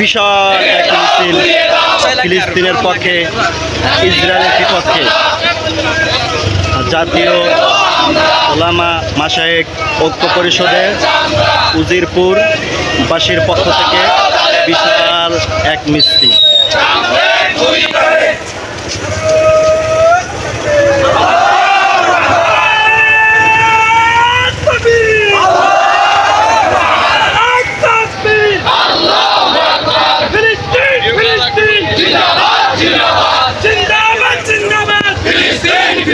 বিশাল এক মিছিল ফিলিস্তিনের পক্ষে, ইসরায়েলের পক্ষে জাতীয় ওলামা মাসায়েক ঐক্য পরিষদের উজিরপুর বাসীর পক্ষ থেকে বিশাল এক মিছিল।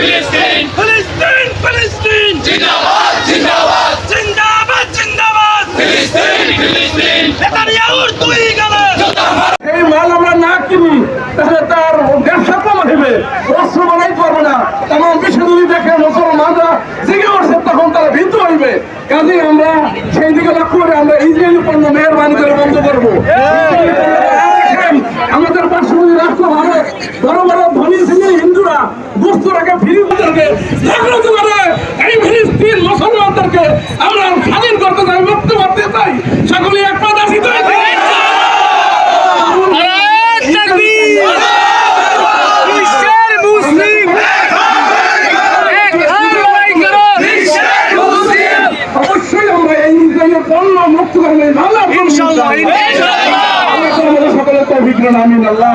ফিলিস্তিন ফিলিস্তিন ফিলিস্তিন জিন্দাবাদ জিন্দাবাদ জিন্দাবাদ জিন্দাবাদ ফিলিস্তিন ফিলিস্তিন নেতানিয়াহুর দুই গেলে! এই মাল আমরা না কিনি তাহলে তার ব্যবসা কম হবে। অস্ত্র বানাই পারবে না। তেমন বিশ্ব যদি দেখে মুসলমানরা জেগে উঠছে তখন তারা ভীত হইবে। কাজে আমরা সেই দিকে লক্ষ্য করে আমরা ইসরায়েলি পণ্য মেহরবানি করে বন্ধ করব। আমাদের পার্শ্ববর্তী রাষ্ট্র ভারত বড় বড় ফিরিয়ে দিতে জাগ্রত করে এই ফিলিস্তিন মুসলমানদেরকে আমরা স্বাধীন করতে চাই মুক্ত করতে চাই। সকলে একমত আসিত হয়েছে অবশ্যই আমরা এই পণ্য মুক্ত করব ইনশাআল্লাহ সকলে তো অভিজ্ঞ আমিন আল্লাহ।